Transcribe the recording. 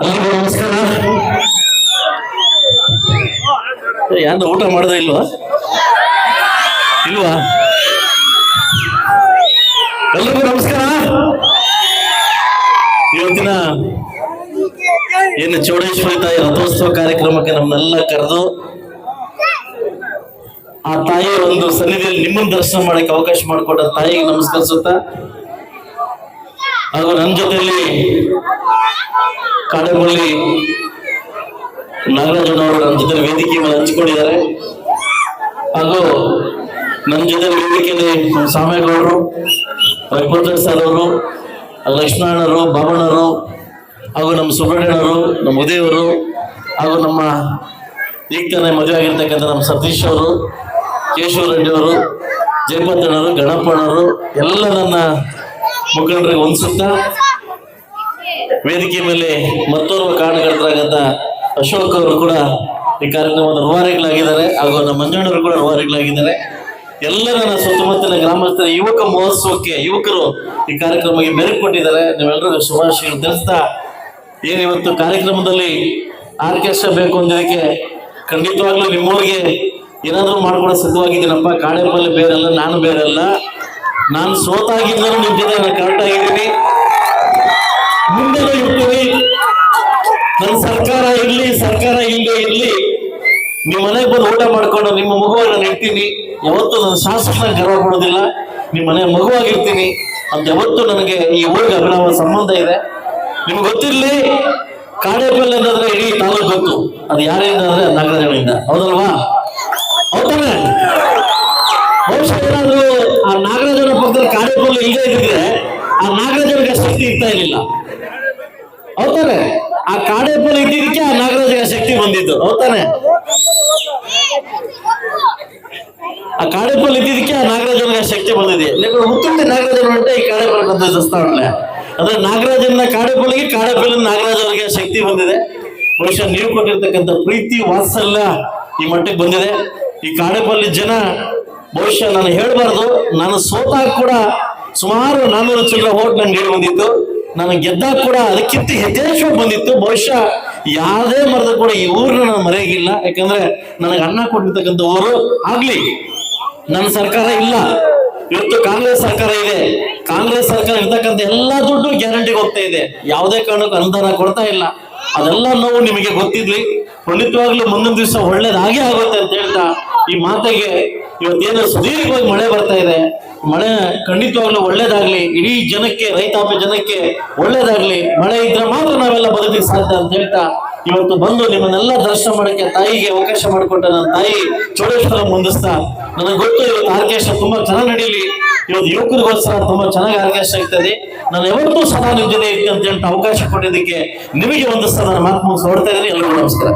ಎಲ್ಲರಿಗೂ ನಮಸ್ಕಾರ. ಯಾರು ಊಟ ಮಾಡ್ದ ಇಲ್ವಾ? ಇಲ್ವಾ? ಎಲ್ಲರಿಗೂ ನಮಸ್ಕಾರ. ಇವತ್ತಿನ ಏನು ಚೌಡೇಶ್ವರಿ ತಾಯಿ ರಥೋತ್ಸವ ಕಾರ್ಯಕ್ರಮಕ್ಕೆ ನಮ್ಮನ್ನೆಲ್ಲ ಕರೆದು ಆ ತಾಯಿಯ ಒಂದು ಸನ್ನಿಧಿಯಲ್ಲಿ ನಿಮ್ಮನ್ನು ದರ್ಶನ ಮಾಡಕ್ಕೆ ಅವಕಾಶ ಮಾಡಿಕೊಟ್ಟ ತಾಯಿಗೆ ನಮಸ್ಕರಿಸುತ್ತಾ ಹಾಗೂ ನನ್ನ ಜೊತೆಯಲ್ಲಿ ಕಾಡಂಬಳ್ಳಿ, ನಾಗರಾಜನವರು ನನ್ನ ಜೊತೆ ವೇದಿಕೆ ಮೇಲೆ ಹಂಚಿಕೊಂಡಿದ್ದಾರೆ. ಹಾಗೂ ನನ್ನ ಜೊತೆ ವೇದಿಕೆಯಲ್ಲಿ ಸ್ವಾಮಿಗಳವರು ರಘುಪತ್ರ ಸರ್ ಅವರು ಲಕ್ಷ್ಮಣರು ಬಾಬಣ್ಣರು ಹಾಗೂ ನಮ್ಮ ಸುಬ್ರಹ್ಮಣ್ಯರು, ನಮ್ಮ ಉದಯವರು, ಹಾಗೂ ನಮ್ಮ ಈಗ ತಾನೇ ಮದುವೆ ಆಗಿರ್ತಕ್ಕಂಥ ನಮ್ಮ ಸತೀಶ್ ಅವರು ಕೇಶವ ರೆಡ್ಡಿ ಅವರು, ಜಯಪತ್ತಣ್ಣರು ಗಣಪಣ್ಣವರು ಎಲ್ಲ ನನ್ನ ಮುಖಂಡರಿಗೆ ಸುತ್ತ ವೇದಿಕೆ ಮೇಲೆ ಮತ್ತೋರ್ವ ಕಾರಣಕರ್ತರಾಗಂತ ಅಶೋಕ್ ಅವರು ಕೂಡ ಈ ಕಾರ್ಯಕ್ರಮದ ರೂವಾರಿಗಳಾಗಿದ್ದಾರೆ ಹಾಗೂ ನಮ್ಮ ಮಂಜಣ್ಣವರು ಕೂಡ ರೂವಾರಿಗಳಾಗಿದ್ದಾರೆ. ಎಲ್ಲ ನನ್ನ ಸುತ್ತಮುತ್ತಲಿನ ಗ್ರಾಮಸ್ಥರ ಯುವಕ ಮಹೋತ್ಸವಕ್ಕೆ ಯುವಕರು ಈ ಕಾರ್ಯಕ್ರಮಕ್ಕೆ ಮೆರುಗು ಕೊಟ್ಟಿದ್ದಾರೆ. ನೀವೆಲ್ಲರಿಗೂ ಶುಭಾಶಯಗಳು ತಿಳಿಸ್ತಾ ಏನಿವತ್ತು ಕಾರ್ಯಕ್ರಮದಲ್ಲಿ ಆರ್ಕೆಸ್ಟ್ರಾ ಬೇಕು ಅಂದಿದ್ದಕ್ಕೆ ಖಂಡಿತವಾಗ್ಲೂ ನಿಮ್ಮೂರಿಗೆ ಏನಾದರೂ ಮಾಡ್ಕೊಡೋ ಸಿದ್ಧವಾಗಿದ್ದೀನಪ್ಪ. ಕಾಡೆಪಲ್ಲಿ ಬೇರೆಲ್ಲ, ನಾನು ಬೇರೆಲ್ಲ. ನಾನು ಸೋತಾಗಿದ್ದರೂ ನಿಮ್ಮ ಜೊತೆ ನಾನು ಕರೆಕ್ಟ್ ಆಗಿದ್ದೀನಿ. ಮುಂದೆನೂ ಇರ್ತೀವಿ. ನನ್ನ ಸರ್ಕಾರ ಇರ್ಲಿ, ಸರ್ಕಾರ ಇಲ್ಲದೆ ಇರ್ಲಿ. ನಿಮ್ಮ ಮನೆಗೆ ಬಂದು ಊಟ ಮಾಡ್ಕೊಂಡು ನಿಮ್ಮ ಮಗುವಾಗಿ ನಾನು ಇರ್ತೀನಿ ಯಾವತ್ತೂ ನನ್ನ ಶಾಸಕನ ಗರ್ವ ಕೊಡೋದಿಲ್ಲ ನಿಮ್ಮ ಮನೆ ಮಗುವಾಗಿರ್ತೀನಿ. ಅಂತ ಯಾವತ್ತೂ ನನಗೆ ಈ ಊರಿಗೆ ಅಭಿನವ ಸಂಬಂಧ ಇದೆ. ನಿಮ್ಗೆ ಗೊತ್ತಿರಲಿ, ಕಾಡೇಪಲ್ಲಿ ಅಂತಂದ್ರೆ ಇಡೀ ತಾಲೂಕು ಗೊತ್ತು ಅದು ಯಾರಿಂದ ಅಂದ್ರೆ ನಾಗರಾಜನಿಂದ ಹೌದಲ್ವಾ ಹೌದಾನೆ ಬಹುಶಃ ಏನಾದ್ರು ಆ ನಾಗರಾಜನ ಪಕ್ಕದಲ್ಲಿ ಕಾಡೇಪಲ್ಲಿ ಇಲ್ಲದೆ ಇದ್ದಿದ್ರೆ ಆ ನಾಗರಾಜನಿಗೆ ಶಕ್ತಿ ಇರ್ತಾ ಇರಲಿಲ್ಲ ಹೌದಾನೆ. ಆ ಕಾಡೇಪುರ ಇದ್ದಿದ್ದಕ್ಕೆ ಆ ನಾಗರಾಜ ಶಕ್ತಿ ಬಂದಿದ್ದು. ಹೌದಾನೆ. ಆ ಕಾಡೆಪ್ಪಲ್ಲಿ ಇದ್ದಿದ್ದಕ್ಕೆ ಆ ನಾಗರಾಜನಿಗೆ ಶಕ್ತಿ ಬಂದಿದೆ. ನೀವು ಹುತ್ತುಂಡಿ ನಾಗರಾಜನ ಉಂಟೆ, ಈ ಕಾಡೇಪುರ ಬಂದಿದ್ದ ಅಂದ್ರೆ ನಾಗರಾಜನ ಕಾಡೇಪುಲಿಗೆ ಕಾಡೇಪುಲಿನ ನಾಗರಾಜನಿಗೆ ಶಕ್ತಿ ಬಂದಿದೆ. ಬಹುಶಃ ನೀವು ಕೊಟ್ಟಿರ್ತಕ್ಕಂಥ ಪ್ರೀತಿ, ವಾತ್ಸಲ್ಯ ಈ ಮಟ್ಟಕ್ಕೆ ಬಂದಿದೆ. ಈ ಕಾಡೇಪಲ್ಲಿ ಜನ ಬಹುಶಃ ನಾನು ಹೇಳಬಾರ್ದು, ನಾನು ಸೋತಾಗ ಕೂಡ ಸುಮಾರು ನಾನ್ನೂರು ಚಿಲ್ಲರ ಹೋಟ್ ನಂಗೆ ಹೇಳಿ ಬಂದಿತ್ತು. ನಾನು ಗೆದ್ದಾಗ ಕೂಡ ಅದಕ್ಕಿಂತ ಹೆಚ್ಚೇಶ್ವರ ಬಂದಿತ್ತು. ಬಹುಶಃ ಯಾವುದೇ ಮರದ ಕೂಡ ಈ ಊರನ್ನ ನಾನು ಮರೆಯಾಗಿಲ್ಲ. ಯಾಕಂದ್ರೆ ನನಗೆ ಅನ್ನ ಕೊಟ್ಟಿರ್ತಕ್ಕಂಥ ಊರು ಆಗ್ಲಿ, ನನ್ನ ಸರ್ಕಾರ ಇಲ್ಲ. ಇವತ್ತು ಕಾಂಗ್ರೆಸ್ ಸರ್ಕಾರ ಇದೆ. ಕಾಂಗ್ರೆಸ್ ಸರ್ಕಾರ ಇರ್ತಕ್ಕಂಥ ಎಲ್ಲಾ ದುಡ್ಡು ಗ್ಯಾರಂಟಿಗೆ ಹೋಗ್ತಾ ಇದೆ. ಯಾವುದೇ ಕಾರಣಕ್ಕೂ ಅನುದಾನ ಕೊಡ್ತಾ ಇಲ್ಲ. ಅದೆಲ್ಲ ನೋವು ನಿಮಗೆ ಗೊತ್ತಿದ್ವಿ ಖಂಡಿತವಾಗ್ಲೂ ಮುಂದಿನ ದಿವಸ ಒಳ್ಳೇದಾಗೇ ಆಗುತ್ತೆ ಅಂತ ಹೇಳ್ತಾ ಈ ಮಾತಿಗೆ ಇವತ್ತೇನು ಸುದೀರ್ಘವಾಗಿ ಮಳೆ ಬರ್ತಾ ಇದೆ. ಮಳೆ ಖಂಡಿತವಾಗ್ಲೂ ಒಳ್ಳೇದಾಗ್ಲಿ, ಇಡೀ ಜನಕ್ಕೆ, ರೈತಾಪಿ ಜನಕ್ಕೆ ಒಳ್ಳೇದಾಗ್ಲಿ, ಮಳೆ ಇದ್ರೆ ಮಾತ್ರ ನಾವೆಲ್ಲ ಬದುಕಲಿಕ್ಕೆ ಸಾಧ್ಯ ಅಂತ ಹೇಳ್ತಾ ಇವತ್ತು ಬಂದು ನಿಮ್ಮನ್ನೆಲ್ಲ ದರ್ಶನ ಮಾಡಕ್ಕೆ ತಾಯಿಗೆ ಅವಕಾಶ ಮಾಡಿಕೊಟ್ಟ ನನ್ನ ತಾಯಿ ಚೌಡೇಶ್ವರ ಮುಂದಿಸ್ತಾ. ನನಗೆ ಗೊತ್ತು ಇವತ್ತು ಆರ್ಕೇಶ ತುಂಬಾ ಚೆನ್ನಾಗಿ ನಡೀಲಿ. ಇವತ್ತು ಯುವಕರಿಗೋಸ್ಕರ ತುಂಬಾ ಚೆನ್ನಾಗಿ ಆರ್ಕೇಶ ಆಗ್ತದೆ. ನಾನು ಯಾವತ್ತೂ ಸದಾ ನಿಮ್ ಜೊತೆ ಇತ್ತು ಅಂತ ಹೇಳ್ತಾ ಅವಕಾಶ ಕೊಟ್ಟಿದ್ದಕ್ಕೆ ನಿಮಗೆ ಒಂದಿಸ್ತಾ ನನ್ನ ಮಾತು ಮುಗಿಸ್ ಹೊಡ್ತಾ ಇದ್ದೀನಿ. ಎಲ್ಲರಿಗೂ ನಮಸ್ಕಾರ.